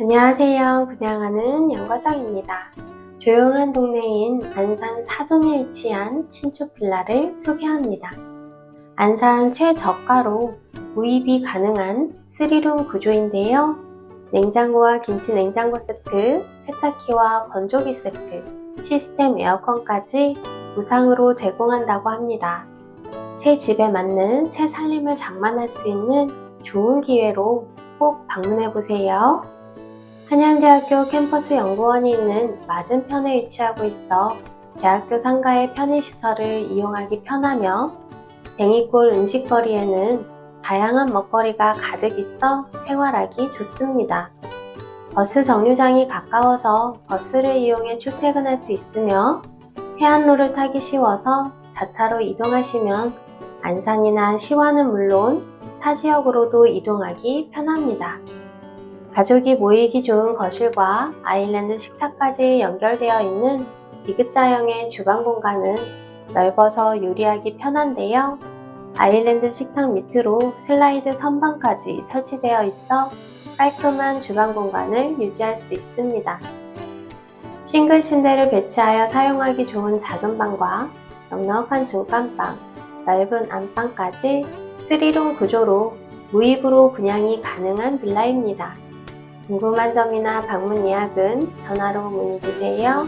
안녕하세요. 분양하는 양과장입니다. 조용한 동네인 안산 사동에 위치한 신축 빌라를 소개합니다. 안산 최저가로 구입이 가능한 3룸 구조인데요. 냉장고와 김치 냉장고 세트, 세탁기와 건조기 세트, 시스템 에어컨까지 무상으로 제공한다고 합니다. 새 집에 맞는 새 살림을 장만할 수 있는 좋은 기회로 꼭 방문해 보세요. 한양대학교 캠퍼스 연구원이 있는 맞은편에 위치하고 있어 대학교 상가의 편의시설을 이용하기 편하며 댕이골 음식거리에는 다양한 먹거리가 가득 있어 생활하기 좋습니다. 버스 정류장이 가까워서 버스를 이용해 출퇴근할 수 있으며 해안로를 타기 쉬워서 자차로 이동하시면 안산이나 시와는 물론 타 지역으로도 이동하기 편합니다. 가족이 모이기 좋은 거실과 아일랜드 식탁까지 연결되어 있는 디귿자형의 주방 공간은 넓어서 요리하기 편한데요. 아일랜드 식탁 밑으로 슬라이드 선반까지 설치되어 있어 깔끔한 주방 공간을 유지할 수 있습니다. 싱글 침대를 배치하여 사용하기 좋은 작은 방과 넉넉한 중간방, 넓은 안방까지 3룸 구조로 무입으로 분양이 가능한 빌라입니다. 궁금한 점이나 방문 예약은 전화로 문의 주세요.